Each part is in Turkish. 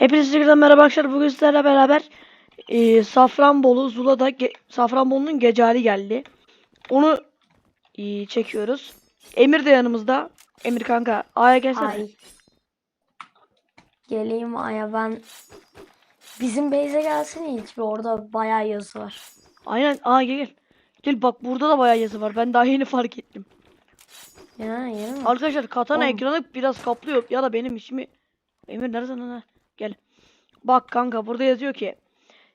Hepinize tekrardan merhaba arkadaşlar. Bugün sizlerle beraber e, Safranbolu, Zula'da ge- Safranbolu'nun gecali geldi. Onu e, çekiyoruz. Emir de yanımızda. Emir kanka A'ya gelsene. Ay. Geleyim Aya ben bizim base'e gelsene ilk bir orada bayağı yazı var. Aynen A gel gel. Gel bak burada da bayağı yazı var. Ben daha yeni fark ettim. Ya mi? Arkadaşlar katana Oğlum. ekranı biraz kaplıyor ya da benim işimi Emir neredesin lan? Gel. Bak kanka burada yazıyor ki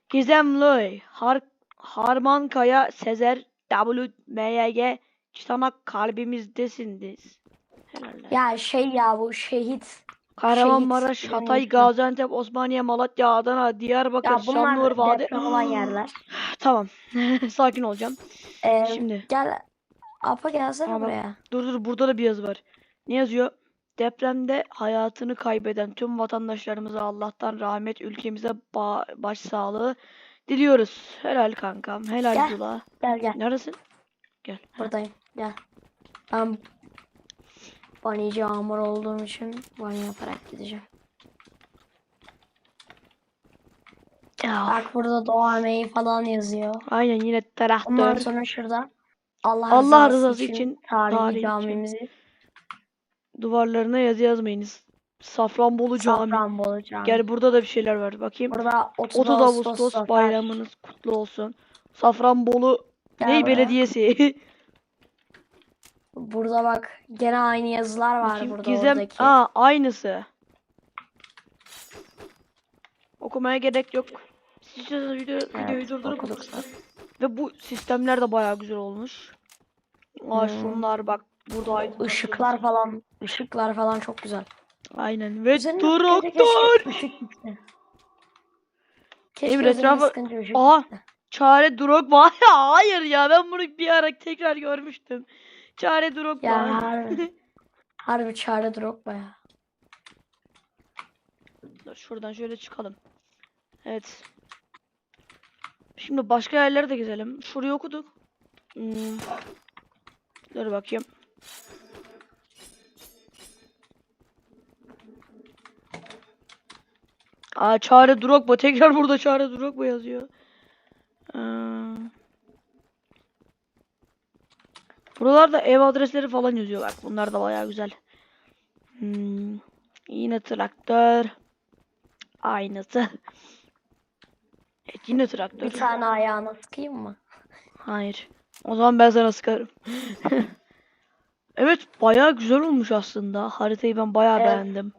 Gizem Loy, Har Harman Kaya, Sezer, W, MYG, Çitanak kalbimizdesiniz. Herhalde. Ya şey ya bu şehit. Kahramanmaraş, şehit Hatay, yani. Gaziantep, Osmaniye, Malatya, Adana, Diyarbakır, Ya Şanlıurfa, deprem olan yerler. Tamam. Sakin olacağım. Ee, Şimdi gel Apa gelsene buraya. Dur dur burada da bir yazı var. Ne yazıyor? Depremde hayatını kaybeden tüm vatandaşlarımıza Allah'tan rahmet, ülkemize ba- başsağlığı diliyoruz. Helal kankam, helal Gel. Zula. Gel gel Neredesin? Gel. buradayım gel. Ben banici hamur olduğum için bani yaparak gideceğim. Ya, Bak burada Doğa Meyi falan yazıyor. aynen yine Ondan traktör. sonra şurada Allah, Allah rızası, rızası için, için tarihi, tarihi için. Duvarlarına yazı yazmayınız. Safranbolu Cami. Safranbolu Camii. Gel burada da bir şeyler var. Bakayım. Burada 30, 30 Ağustos, Ağustos bayramınız kutlu olsun. Safranbolu Gel Ney buraya. Belediyesi? Burada bak gene aynı yazılar var Bakayım, burada Gizem. oradaki. Aa aynısı. Okumaya gerek yok. Siz video, videoyu Evet, durdurup okuduk. Ve bu sistemler de bayağı güzel olmuş. Aa Hmm. şunlar bak burada aydınlatma Işıklar falan, ışıklar falan çok güzel. Aynen. Ve Üzerine traktör. Keşke sıkınca ışık Aa! Çare Drogba. Ya hayır ya ben bunu bir ara tekrar görmüştüm. Çare Drogba. Ya harbi. harbi çare drop baya. Dur, Şuradan şöyle çıkalım. Evet. Şimdi başka yerlere de gezelim. Şurayı okuduk. Hmm. Dur bakayım. Aa Çare Drogba. Tekrar burada Çare Drogba yazıyor. Ee, buralarda ev adresleri falan yazıyor bak. Bunlar da bayağı güzel. Hmm. Yine traktör. Aynısı. Evet yine traktör. Bir tane ayağına sıkayım mı? Hayır. O zaman ben sana sıkarım. evet bayağı güzel olmuş aslında. Haritayı ben bayağı Evet. beğendim.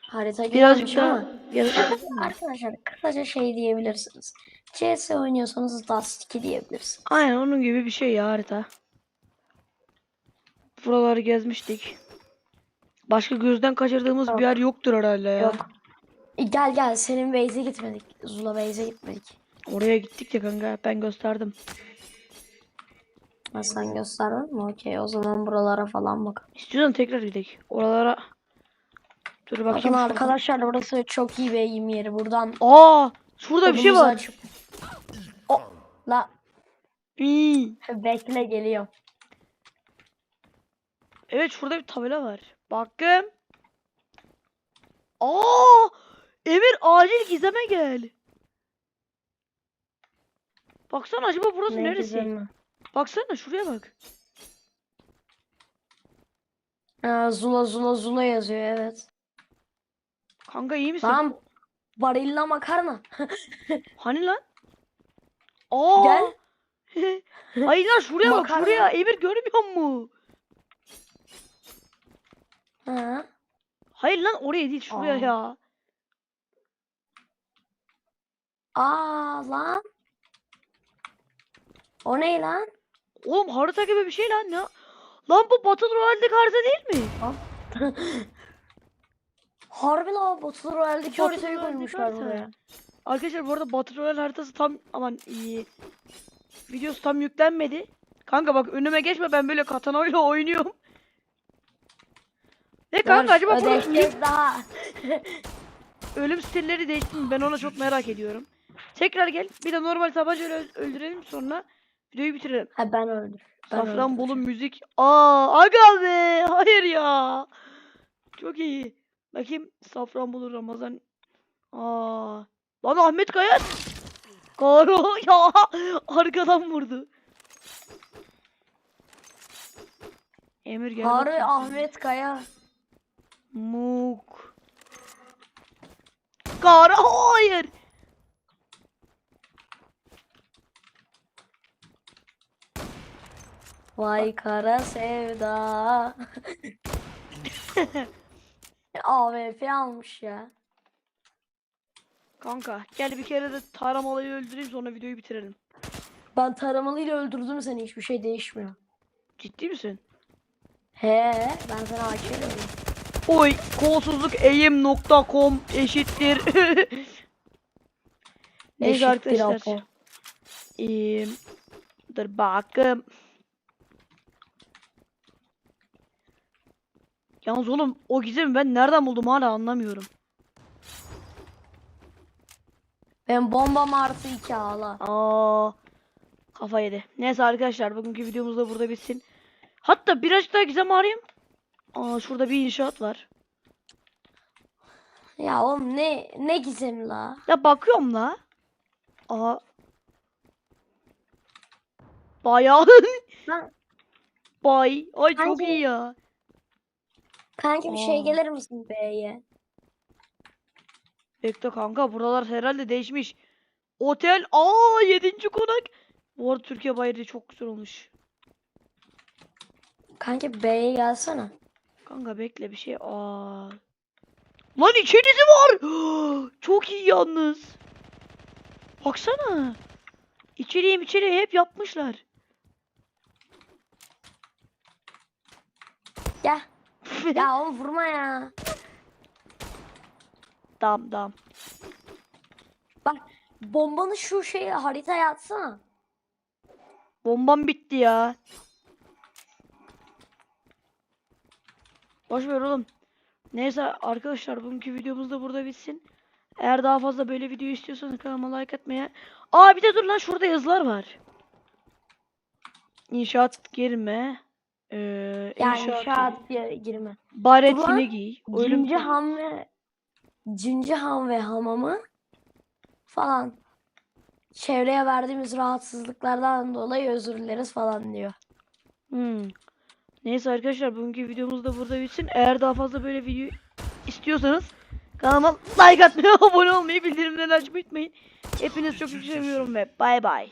Harita Birazcık güzelmiş daha ama. biraz- Arkadaşlar kısaca şey diyebilirsiniz. CS oynuyorsanız Dust 2 diyebilirsiniz. Aynen onun gibi bir şey ya harita. Buraları gezmiştik. Başka gözden kaçırdığımız Yok. bir yer yoktur herhalde ya. Yok. E, gel gel senin base'e gitmedik. Zula base'e gitmedik. Oraya gittik ya kanka ben gösterdim. Ha, sen gösterdin mi? Okey o zaman buralara falan bak. İstiyorsan tekrar gidelim. Oralara Dur bakayım. Bakın arkadaşlar burası çok iyi bir eğim yeri. Buradan Aa, şurada bir şey var. açıp- O la İyi. bekle geliyor. Evet şurada bir tabela var. Bakın. Aa! Emir acil gizeme gel. Baksana acaba burası Ne neresi? güzel mi? Baksana şuraya bak. Ha, Zula Zula Zula yazıyor evet. Kanka iyi misin? Tamam. Barilla makarna. Hani lan? Aa! Gel. Hayır lan şuraya bak Makarna. şuraya. Emir görmüyor mu? Ha. Hayır lan oraya değil şuraya Aa. ya. Aa lan. O ne lan? Oğlum harita gibi bir şey lan ne? Lan bu Battle Royale'deki harita değil mi? Harbi la Battle Royale'deki haritayı Royale'deki koymuşlar harita. buraya. Arkadaşlar bu arada Battle Royale haritası tam aman iyi. Videosu tam yüklenmedi. Kanka bak önüme geçme ben böyle katanayla oynuyorum. Ne kanka acaba bunun ödeşeceğiz daha. ölüm stilleri değişti mi? Ben onu çok merak ediyorum. Tekrar gel bir de normal tabancayla öl- öldürelim sonra videoyu bitirelim. Ha ben öldüm. Ben Safranbolu öldüm. müzik. Aa aga be hayır ya. Çok iyi. Bakayım Safranbolu Ramazan Aa. Lan Ahmet Kaya. Karo ya arkadan vurdu. Emir gel. Harbi. Ahmet Kaya. Muk. Karo hayır. Vay kara sevda. AWP almış ya. Kanka gel bir kere de taramalıyı öldüreyim sonra videoyu bitirelim. Ben taramalıyla öldürdüm seni hiçbir şey değişmiyor. Ciddi misin? He ben sana öldürdüm. Oy kolsuzluk eğim.com eşittir. Neyse Eşittir arkadaşlar. Ee, dur bakım. Yalnız oğlum o gizemi ben nereden buldum hala anlamıyorum. Ben bomba artı 2 ağla. Aa, kafa yedi. Neyse arkadaşlar bugünkü videomuz da burada bitsin. Hatta birazcık daha gizem arayayım. Aa şurada bir inşaat var. Ya oğlum ne ne gizem la. Ya bakıyorum la. Aa. Bayağı. Bay. Ay çok Bence- iyi ya. Kanka bir şey gelir misin B'ye? Bekle kanka buralar herhalde değişmiş. Otel. Aa 7. konak. Bu arada Türkiye bayrağı çok güzel olmuş. Kanka B'ye gelsene. Kanka bekle bir şey. Aa. Lan içerisi var. Çok iyi yalnız. Baksana. İçeriğim içeriği hep yapmışlar. Gel. ya oğlum vurma ya. Tamam tamam. Bak bombanı şu şeye haritaya atsana. Bombam bitti ya. Boş ver oğlum. Neyse arkadaşlar bugünkü videomuz da burada bitsin. Eğer daha fazla böyle video istiyorsanız kanalıma like atmaya. Aa bir de dur lan şurada yazılar var. İnşaat girme. Ee, Yani inşaat, gi- girme. Baretini giy. Cinci ham ve Cinci ham ve hamamı falan. Çevreye verdiğimiz rahatsızlıklardan dolayı özür dileriz falan diyor. Hmm. Neyse arkadaşlar bugünkü videomuz da burada bitsin. Eğer daha fazla böyle video istiyorsanız kanalıma like atmayı, abone olmayı, bildirimleri açmayı unutmayın. Hepinizi çok çok seviyorum ve bay bay.